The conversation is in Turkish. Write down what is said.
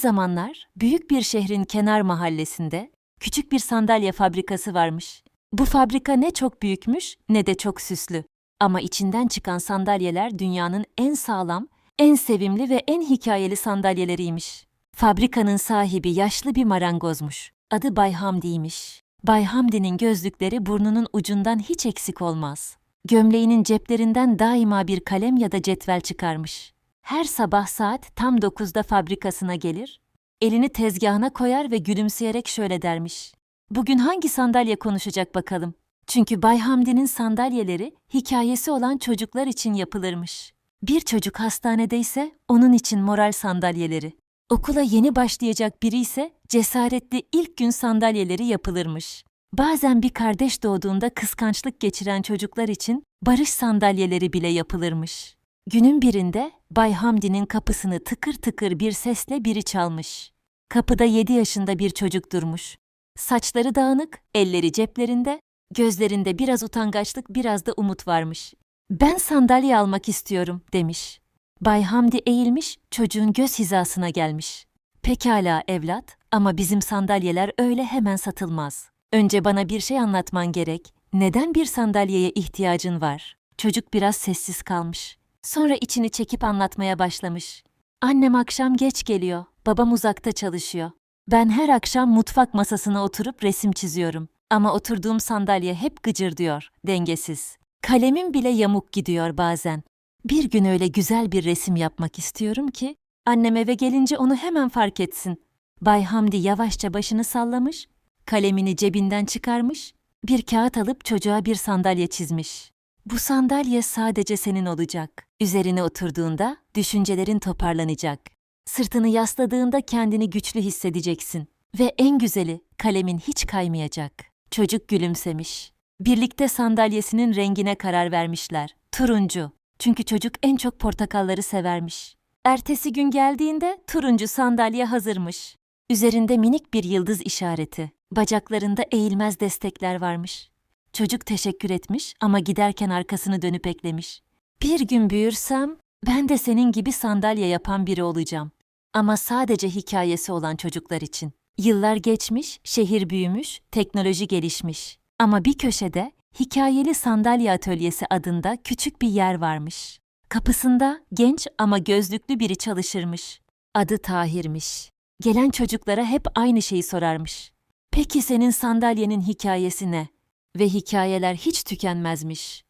zamanlar büyük bir şehrin kenar mahallesinde küçük bir sandalye fabrikası varmış. Bu fabrika ne çok büyükmüş ne de çok süslü. Ama içinden çıkan sandalyeler dünyanın en sağlam, en sevimli ve en hikayeli sandalyeleriymiş. Fabrikanın sahibi yaşlı bir marangozmuş. Adı Bay Hamdi'ymiş. Bay Hamdi'nin gözlükleri burnunun ucundan hiç eksik olmaz. Gömleğinin ceplerinden daima bir kalem ya da cetvel çıkarmış. Her sabah saat tam 9'da fabrikasına gelir, elini tezgahına koyar ve gülümseyerek şöyle dermiş. Bugün hangi sandalye konuşacak bakalım? Çünkü Bay Hamdi'nin sandalyeleri hikayesi olan çocuklar için yapılırmış. Bir çocuk hastanedeyse onun için moral sandalyeleri. Okula yeni başlayacak biri ise cesaretli ilk gün sandalyeleri yapılırmış. Bazen bir kardeş doğduğunda kıskançlık geçiren çocuklar için barış sandalyeleri bile yapılırmış. Günün birinde Bay Hamdi'nin kapısını tıkır tıkır bir sesle biri çalmış. Kapıda 7 yaşında bir çocuk durmuş. Saçları dağınık, elleri ceplerinde, gözlerinde biraz utangaçlık, biraz da umut varmış. Ben sandalye almak istiyorum demiş. Bay Hamdi eğilmiş, çocuğun göz hizasına gelmiş. Pekala evlat ama bizim sandalyeler öyle hemen satılmaz. Önce bana bir şey anlatman gerek. Neden bir sandalyeye ihtiyacın var? Çocuk biraz sessiz kalmış. Sonra içini çekip anlatmaya başlamış. Annem akşam geç geliyor, babam uzakta çalışıyor. Ben her akşam mutfak masasına oturup resim çiziyorum. Ama oturduğum sandalye hep gıcır diyor, dengesiz. Kalemim bile yamuk gidiyor bazen. Bir gün öyle güzel bir resim yapmak istiyorum ki annem eve gelince onu hemen fark etsin. Bay Hamdi yavaşça başını sallamış, kalemini cebinden çıkarmış, bir kağıt alıp çocuğa bir sandalye çizmiş. Bu sandalye sadece senin olacak. Üzerine oturduğunda düşüncelerin toparlanacak. Sırtını yasladığında kendini güçlü hissedeceksin. Ve en güzeli kalemin hiç kaymayacak. Çocuk gülümsemiş. Birlikte sandalyesinin rengine karar vermişler. Turuncu. Çünkü çocuk en çok portakalları severmiş. Ertesi gün geldiğinde turuncu sandalye hazırmış. Üzerinde minik bir yıldız işareti. Bacaklarında eğilmez destekler varmış. Çocuk teşekkür etmiş ama giderken arkasını dönüp eklemiş. Bir gün büyürsem ben de senin gibi sandalye yapan biri olacağım. Ama sadece hikayesi olan çocuklar için. Yıllar geçmiş, şehir büyümüş, teknoloji gelişmiş. Ama bir köşede Hikayeli Sandalye Atölyesi adında küçük bir yer varmış. Kapısında genç ama gözlüklü biri çalışırmış. Adı Tahir'miş. Gelen çocuklara hep aynı şeyi sorarmış. Peki senin sandalyenin hikayesi ne? Ve hikayeler hiç tükenmezmiş.